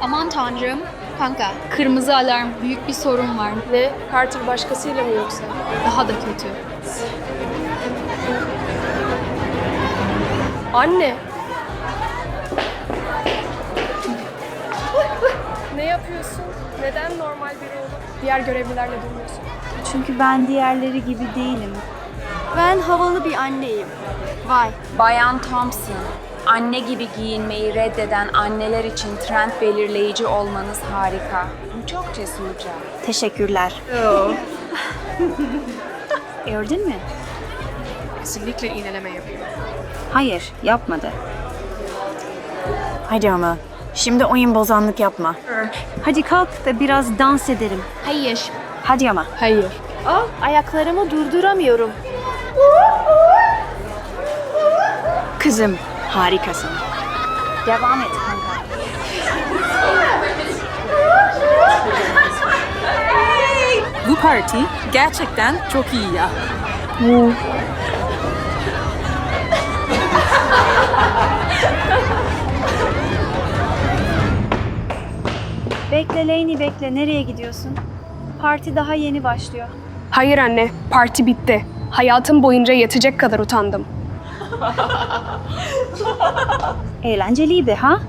Aman tanrım. Kanka, kırmızı alarm. Büyük bir sorun var. Ne? Carter başkasıyla mı yoksa? Daha da kötü. Anne! ne yapıyorsun? Neden normal biri olup diğer görevlilerle durmuyorsun? Çünkü ben diğerleri gibi değilim. Ben havalı bir anneyim. Vay. Bayan Thompson, anne gibi giyinmeyi reddeden anneler için trend belirleyici olmanız harika. Bu çok cesurca. Teşekkürler. Gördün mü? Kesinlikle iğneleme yapıyor. Hayır, yapmadı. Hadi ama. Şimdi oyun bozanlık yapma. Hadi kalk da biraz dans edelim. Hayır. Hadi ama. Hayır. Aa, ayaklarımı durduramıyorum. Kızım, harikasın. Devam et kanka. Bu parti gerçekten çok iyi ya. Bekle Lainey bekle. Nereye gidiyorsun? Parti daha yeni başlıyor. Hayır anne, parti bitti. Hayatım boyunca yetecek kadar utandım. Eğlenceliydi ha?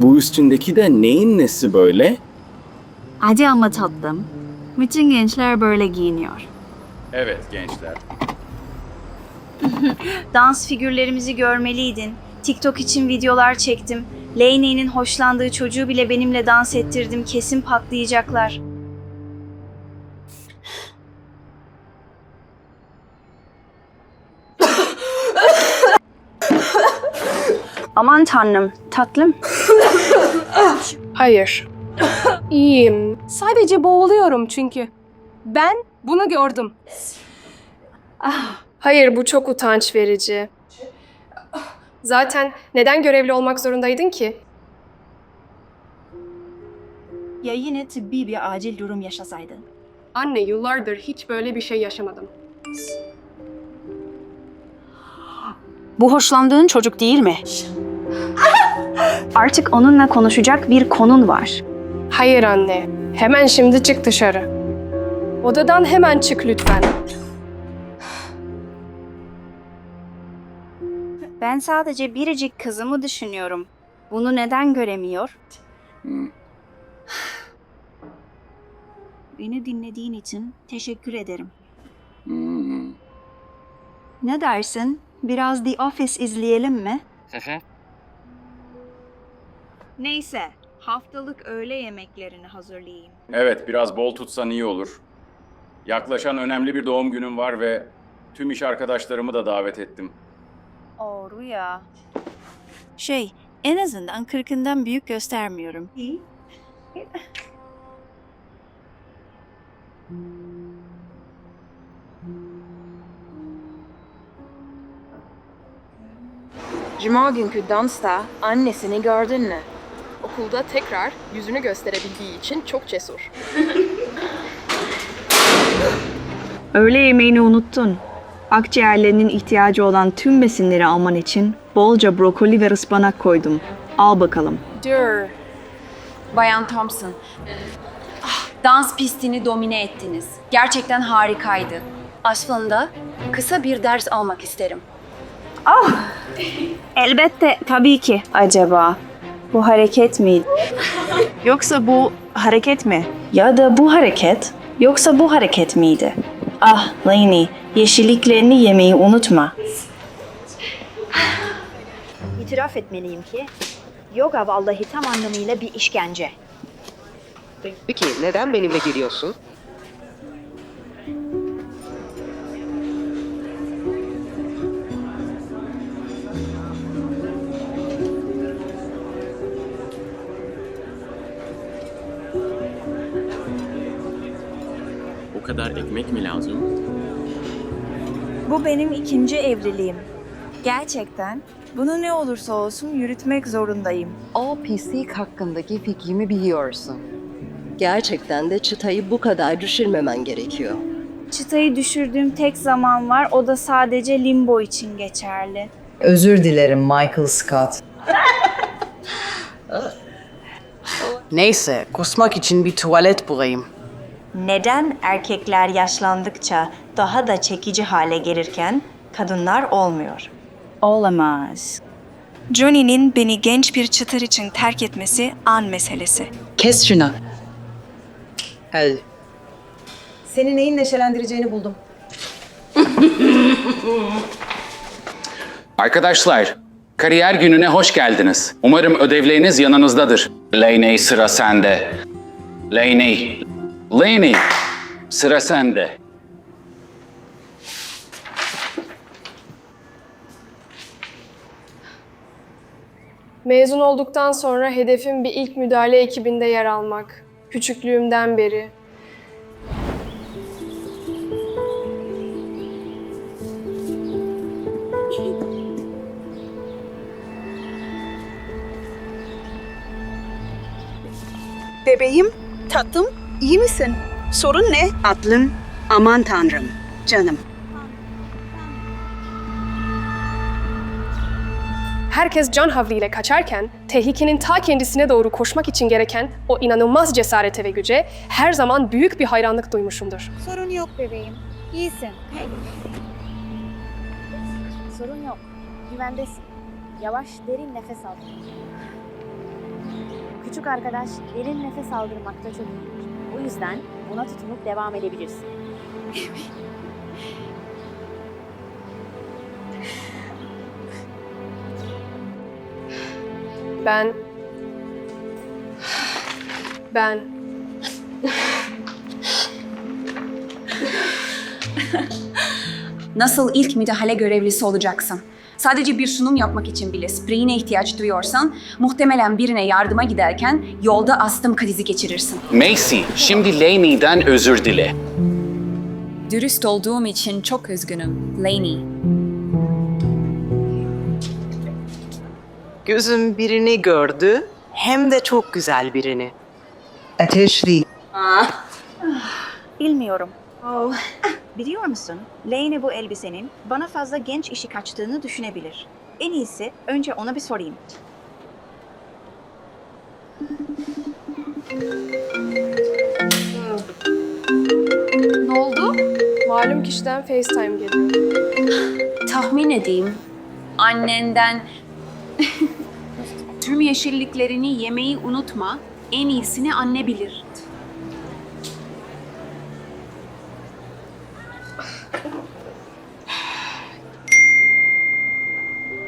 Bu üstündeki de neyin nesi böyle? Hadi ama tatlım. Bütün gençler böyle giyiniyor. Evet gençler. Dans figürlerimizi görmeliydin. TikTok için videolar çektim. Lainey'nin hoşlandığı çocuğu bile benimle dans ettirdim. Kesin patlayacaklar. Aman tanrım, tatlım. Hayır. İyiyim. Sadece boğuluyorum çünkü. Ben bunu gördüm. Hayır, bu çok utanç verici. Zaten neden görevli olmak zorundaydın ki? Ya yine tıbbi bir acil durum yaşasaydın? Anne, yıllardır hiç böyle bir şey yaşamadım. Bu hoşlandığın çocuk değil mi? Artık onunla konuşacak bir konun var. Hayır anne. Hemen şimdi çık dışarı. Odadan hemen çık lütfen. Ben sadece biricik kızımı düşünüyorum. Bunu neden göremiyor? Beni dinlediğin için teşekkür ederim. Ne dersin? Biraz The Office izleyelim mi? Neyse, haftalık öğle yemeklerini hazırlayayım. Evet biraz bol tutsan iyi olur. Yaklaşan önemli bir doğum günüm var ve tüm iş arkadaşlarımı da davet ettim. Oo Rüya. Şey, en azından kırkından büyük göstermiyorum. Cuma günkü dansta annesini gördün mü? Okulda tekrar yüzünü gösterebildiği için çok cesur. Öğle yemeğini unuttun. Akciğerlerinin ihtiyacı olan tüm besinleri alman için bolca brokoli ve ıspanak koydum. Al bakalım. Dur. Bayan Thompson, ah, dans pistini domine ettiniz. Gerçekten harikaydı. Aslında kısa bir ders almak isterim. Elbette, tabii ki. Acaba bu hareket miydi? Yoksa bu hareket mi? Ya da bu hareket, yoksa bu hareket miydi? Ah Lainey, yeşilliklerini yemeyi unutma. İtiraf etmeliyim ki, yoga vallahi tam anlamıyla bir işkence. Peki neden benimle geliyorsun? O kadar ekmek mi lazım? Bu benim ikinci evliliğim. Gerçekten bunu ne olursa olsun yürütmek zorundayım. O pislik hakkındaki fikrimi biliyorsun. Gerçekten de çıtayı bu kadar düşürmemen gerekiyor. Çıtayı düşürdüğüm tek zaman var. O da sadece limbo için geçerli. Özür dilerim Michael Scott. Neyse, kusmak için bir tuvalet bulayım. Neden erkekler yaşlandıkça daha da çekici hale gelirken kadınlar olmuyor? Olamaz. Johnny'nin beni genç bir çıtır için terk etmesi an meselesi. Kes şunu. Hadi. Seni neyin neşelendireceğini buldum. Arkadaşlar, kariyer gününe hoş geldiniz. Umarım ödevleriniz yanınızdadır. Lainey sıra sende. Lainey. Lainey, sıra sende. Mezun olduktan sonra hedefim bir ilk müdahale ekibinde yer almak. Küçüklüğümden beri. Bebeğim, tatlım, iyi misin? Sorun ne? Tatlım, aman tanrım, canım. Herkes can havliyle kaçarken, tehlikenin ta kendisine doğru koşmak için gereken o inanılmaz cesarete ve güce her zaman büyük bir hayranlık duymuşumdur. Sorun yok bebeğim, iyisin. Sorun yok. Güvendesin. Yavaş derin nefes al. Küçük arkadaş derin nefes aldırmakta çok iyidir. O yüzden buna tutunup devam edebilirsin. Ben... Ben... Nasıl ilk müdahale görevlisi olacaksın? Sadece bir sunum yapmak için bile spreyine ihtiyaç duyuyorsan, muhtemelen birine yardıma giderken yolda astım krizi geçirirsin. Macy, şimdi Lainey'den özür dile. Dürüst olduğum için çok üzgünüm, Lainey. Gözüm birini gördü, hem de çok güzel birini. Ateşli. Bilmiyorum. Oh. Biliyor musun? Lainey bu elbisenin bana fazla genç işi kaçtığını düşünebilir. En iyisi önce ona bir sorayım. Ne oldu? Malum kişiden FaceTime geliyor. Tahmin edeyim. Annenden tüm yeşilliklerini yemeyi unutma. En iyisini anne bilir.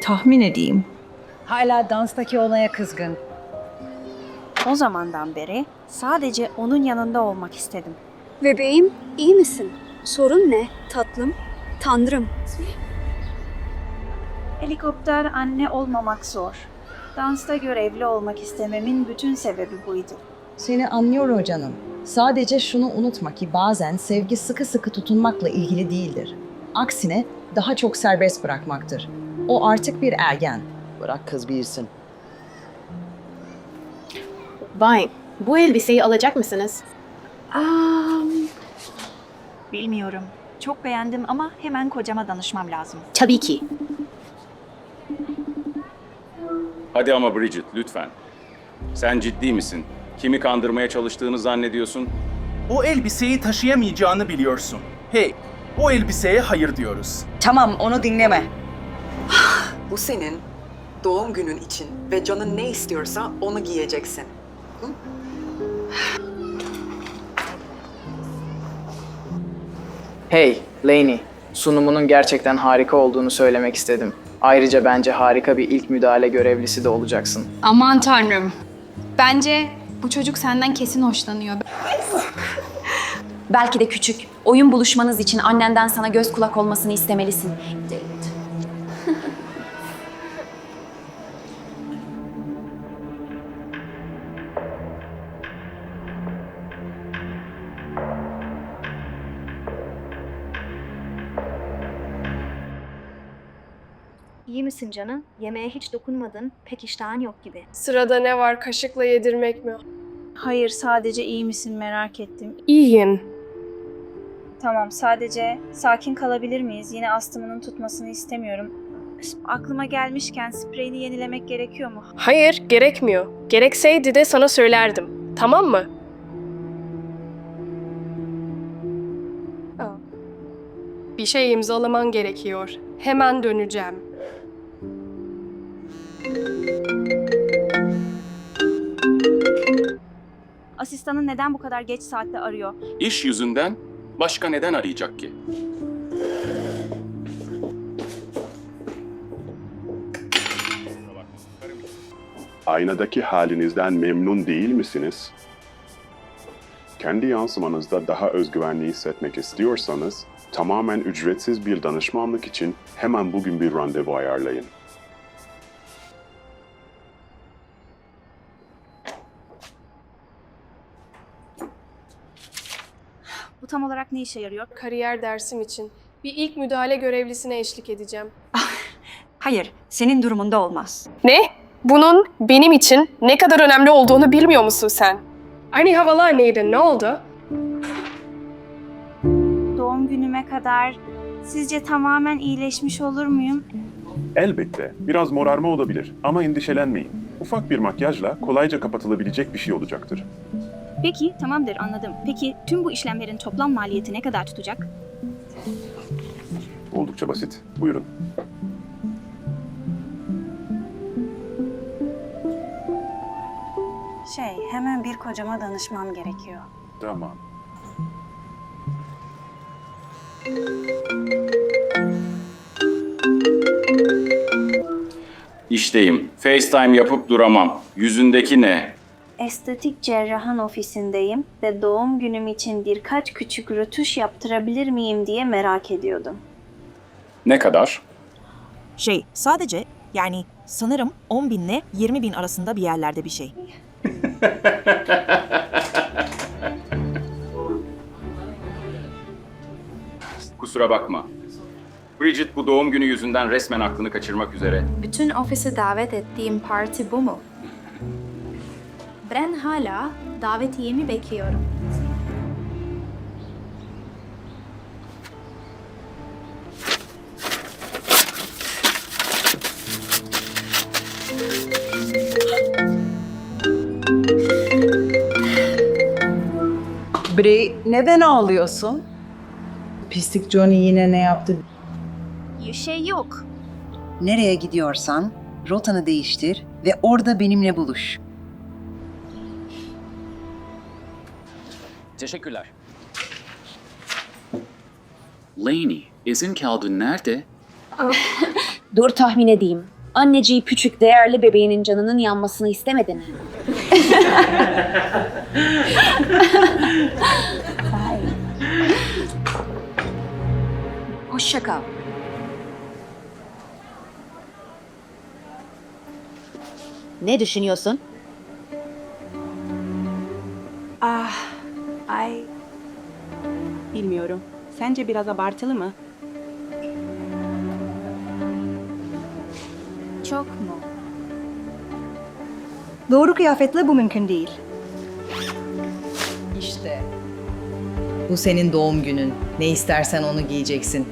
Tahmin edeyim. Hala danstaki olaya kızgın. O zamandan beri sadece onun yanında olmak istedim. Bebeğim, iyi misin? Sorun ne? Tatlım, tanrım. Helikopter anne olmamak zor. Dansta görevli olmak istememin bütün sebebi buydu. Seni anlıyorum canım. Sadece şunu unutma ki bazen sevgi sıkı sıkı tutunmakla ilgili değildir. Aksine daha çok serbest bırakmaktır. O artık bir ergen. Bırak kız bilsin. Bay, bu elbiseyi alacak mısınız? Bilmiyorum. Çok beğendim ama hemen kocama danışmam lazım. Tabii ki. Hadi ama Bridget, lütfen. Sen ciddi misin? Kimi kandırmaya çalıştığını zannediyorsun? O elbiseyi taşıyamayacağını biliyorsun. Hey, o elbiseye hayır diyoruz. Tamam, onu dinleme. Bu senin doğum günün için ve canın ne istiyorsa onu giyeceksin. Hey, Lainey. Sunumunun gerçekten harika olduğunu söylemek istedim. Ayrıca bence harika bir ilk müdahale görevlisi de olacaksın. Aman tanrım. Bence bu çocuk senden kesin hoşlanıyor. Belki de küçük. Oyun buluşmanız için annenden sana göz kulak olmasını istemelisin. Misin canım? Yemeğe hiç dokunmadın. Pek iştahın yok gibi. Sırada ne var? Kaşıkla yedirmek mi? Hayır sadece iyi misin merak ettim. İyiyim. Tamam sadece sakin kalabilir miyiz? Yine astımının tutmasını istemiyorum. Aklıma gelmişken spreyini yenilemek gerekiyor mu? Hayır, gerekmiyor. Gerekseydi de sana söylerdim. Tamam mı? Aa. Bir şey imzalaman gerekiyor. Hemen döneceğim. Asistanın neden bu kadar geç saatte arıyor? İş yüzünden başka neden arayacak ki? Aynadaki halinizden memnun değil misiniz? Kendi yansımanızda daha özgüvenli hissetmek istiyorsanız, tamamen ücretsiz bir danışmanlık için hemen bugün bir randevu ayarlayın. Tam olarak ne işe yarıyor? Kariyer dersim için bir ilk müdahale görevlisine eşlik edeceğim. Hayır, senin durumunda olmaz. Ne? Bunun benim için ne kadar önemli olduğunu bilmiyor musun sen? Aynı havalar neydi? Ne oldu? Doğum günüme kadar sizce tamamen iyileşmiş olur muyum? Elbette, biraz morarma olabilir ama endişelenmeyin. Ufak bir makyajla kolayca kapatılabilecek bir şey olacaktır. Peki, tamamdır anladım. Peki tüm bu işlemlerin toplam maliyeti ne kadar tutacak? Oldukça basit. Buyurun. Şey, hemen bir kocama danışmam gerekiyor. Tamam. İşteyim. FaceTime yapıp duramam. Yüzündeki ne? Estetik cerrahın ofisindeyim ve doğum günüm için birkaç küçük rötuş yaptırabilir miyim diye merak ediyordum. Ne kadar? Şey, sadece yani sanırım 10 binle 20 bin arasında bir yerlerde bir şey. Kusura bakma. Bridget bu doğum günü yüzünden resmen aklını kaçırmak üzere. Bütün ofisi davet ettiğim parti bu mu? Ben hala davetiyemi bekliyorum. Bri, neden ağlıyorsun? Pislik Johnny yine ne yaptı? Bir şey yok. Nereye gidiyorsan rotanı değiştir ve orada benimle buluş. Teşekkürler. Lainey, izin Calvin nerede? Dur tahmin edeyim. Anneciği küçük değerli bebeğinin canının yanmasını istemedi mi? Hoşça kal. Ne düşünüyorsun? Ah, ay. Bilmiyorum. Sence biraz abartılı mı? Çok mu? Doğru kıyafetle bu mümkün değil. İşte. Bu senin doğum günün. Ne istersen onu giyeceksin.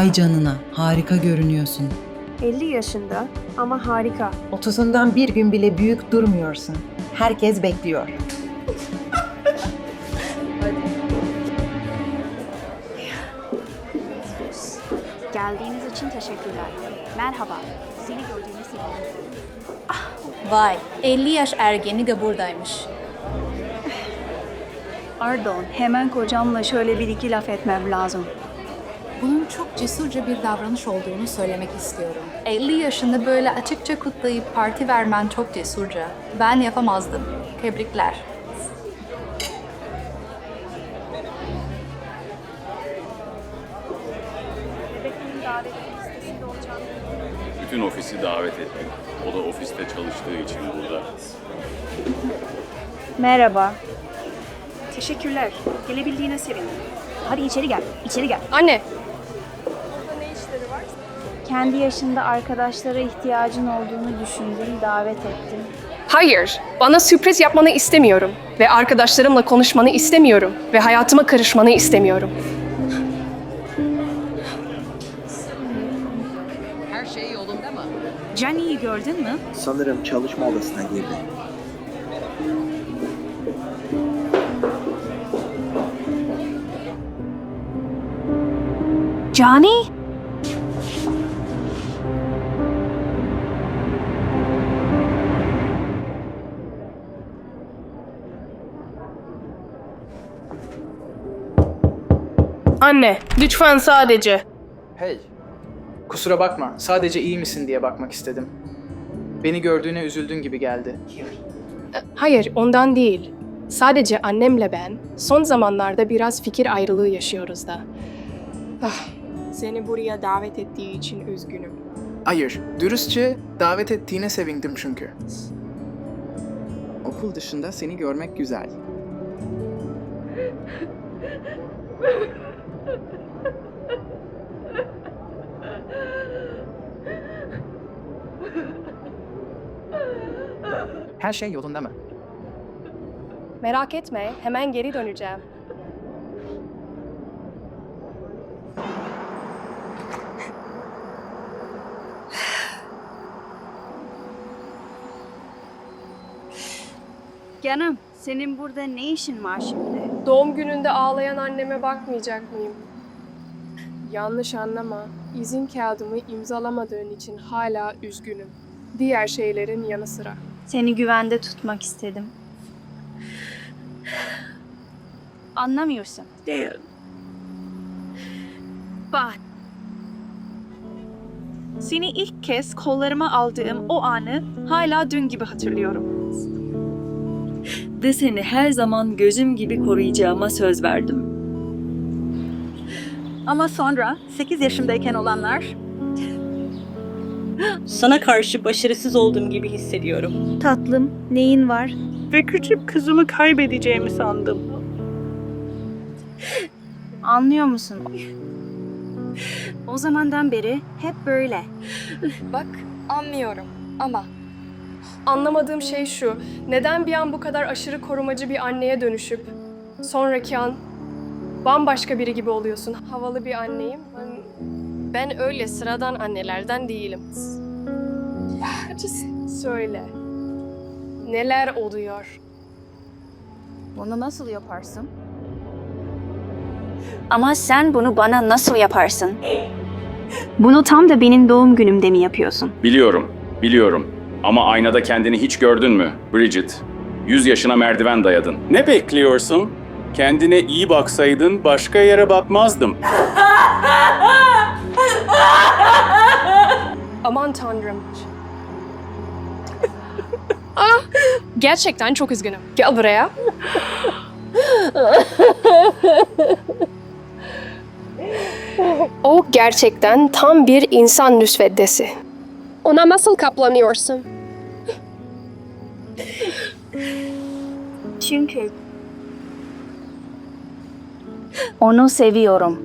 Vay canına, harika görünüyorsun. 50 yaşında ama harika. 30'undan bir gün bile büyük durmuyorsun. Herkes bekliyor. Geldiğiniz için teşekkürler. Merhaba. Seni gördüğüme sevindim. Vay, 50 yaş ergeni de buradaymış. Pardon, hemen kocamla şöyle bir iki laf etmem lazım. Bunun çok cesurca bir davranış olduğunu söylemek istiyorum. 50 yaşında böyle açıkça kutlayıp parti vermen çok cesurca. Ben yapamazdım. Tebrikler. Bütün ofisi davet ettim. O da ofiste çalıştığı için burada. Merhaba. Teşekkürler. Gelebildiğine sevindim. Hadi içeri gel. İçeri gel. Anne! Kendi yaşında arkadaşlara ihtiyacın olduğunu düşündüm, davet ettim. Hayır, bana sürpriz yapmanı istemiyorum ve arkadaşlarımla konuşmanı istemiyorum ve hayatıma karışmanı istemiyorum. Her şey yolunda mı? Jenny'yi gördün mü? Sanırım çalışma odasına girdi. Johnny? Anne, lütfen sadece. Hey, kusura bakma. Sadece iyi misin diye bakmak istedim. Beni gördüğüne üzüldün gibi geldi. Hayır, ondan değil. Sadece annemle ben son zamanlarda biraz fikir ayrılığı yaşıyoruz da. Ah, seni buraya davet ettiği için üzgünüm. Hayır, dürüstçe davet ettiğine sevindim çünkü. Okul dışında seni görmek güzel. Her şey yolunda mı? Merak etme, hemen geri döneceğim. Canım, senin burada ne işin var şimdi? Doğum gününde ağlayan anneme bakmayacak mıyım? Yanlış anlama. İzin kağıdımı imzalamadığın için hala üzgünüm. Diğer şeylerin yanı sıra. Seni güvende tutmak istedim. Anlamıyorsun. Değil. Bak. Seni ilk kez kollarıma aldığım o anı hala dün gibi hatırlıyorum. Ve seni her zaman gözüm gibi koruyacağıma söz verdim. Ama sonra 8 yaşımdayken olanlar sana karşı başarısız olduğum gibi hissediyorum. Tatlım, neyin var? Ve küçük kızımı kaybedeceğimi sandım. Anlıyor musun? O zamandan beri hep böyle. Bak, anlıyorum ama anlamadığım şey şu. Neden bir an bu kadar aşırı korumacı bir anneye dönüşüp sonraki an bambaşka biri gibi oluyorsun? Havalı bir anneyim. Ben, ben öyle sıradan annelerden değilim. Söyle. Neler oluyor? Bunu nasıl yaparsın? Ama sen bunu bana nasıl yaparsın? Bunu tam da benim doğum günümde mi yapıyorsun? Biliyorum, biliyorum. Ama aynada kendini hiç gördün mü Bridget? 100 yaşına merdiven dayadın. Ne bekliyorsun? Kendine iyi baksaydın başka yere bakmazdım. Aman tanrım. ah, gerçekten çok üzgünüm. Gel buraya. o gerçekten tam bir insan müsveddesi. Ona nasıl kaplanıyorsun? Çünkü onu seviyorum.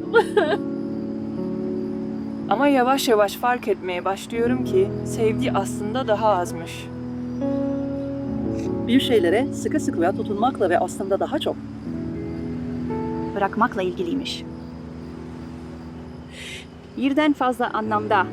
Ama yavaş yavaş fark etmeye başlıyorum ki sevgi aslında daha azmış. Bir şeylere sıkı sıkıya tutunmakla ve aslında daha çok Bırakmakla ilgiliymiş. birden fazla anlamda.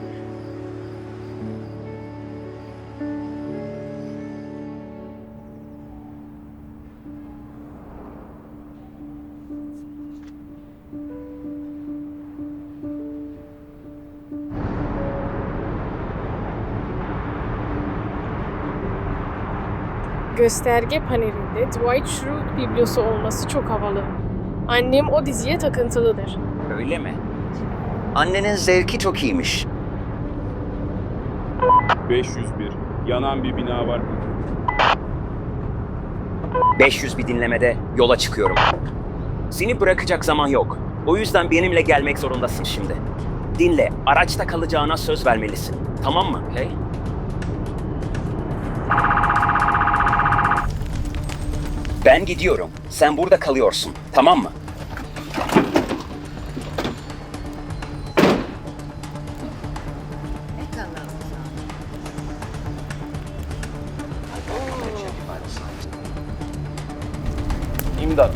Gösterge panelinde Dwight Schrute biblosu olması çok havalı. Annem o diziye takıntılıdır. Öyle mi? Annenin zevki çok iyiymiş. 501. Yanan bir bina var. 500 bir dinlemede yola çıkıyorum. Seni bırakacak zaman yok. O yüzden benimle gelmek zorundasın şimdi. Dinle, araçta kalacağına söz vermelisin. Tamam mı? Hey? Ben gidiyorum. Sen burada kalıyorsun. Tamam mı? İmdat.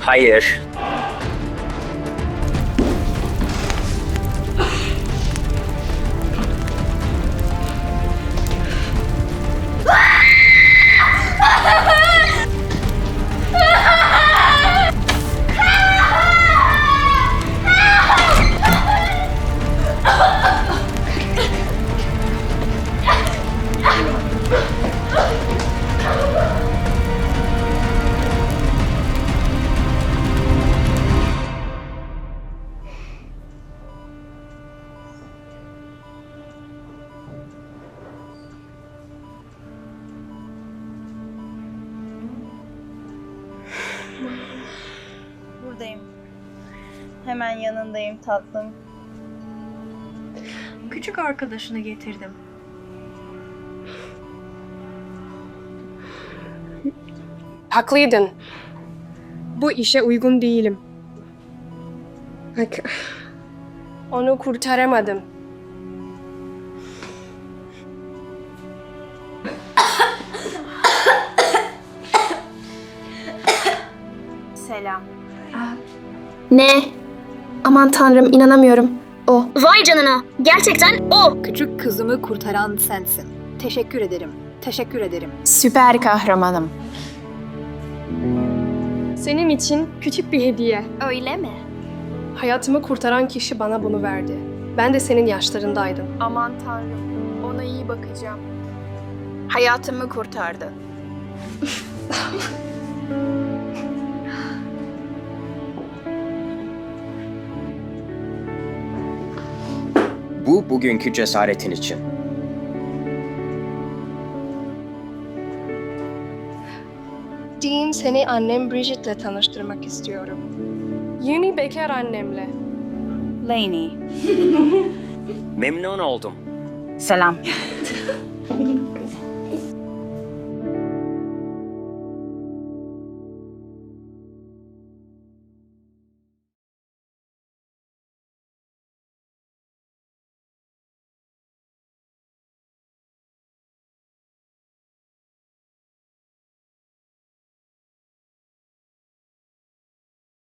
Hayır. Tatlım. Küçük arkadaşını getirdim. Haklıydın. Bu işe uygun değilim. Bak, onu kurtaramadım. Selam. Ne? Aman tanrım inanamıyorum. O. Vay canına. Gerçekten o. Küçük kızımı kurtaran sensin. Teşekkür ederim. Teşekkür ederim. Süper kahramanım. Senin için küçük bir hediye. Öyle mi? Hayatımı kurtaran kişi bana bunu verdi. Ben de senin yaşlarındaydım. Aman tanrım. Ona iyi bakacağım. Hayatımı kurtardı. Bu bugünkü cesaretin için. Dean seni annem Bridget'le tanıştırmak istiyorum. Yeni bekar annemle. Lainey. Memnun oldum. Selam.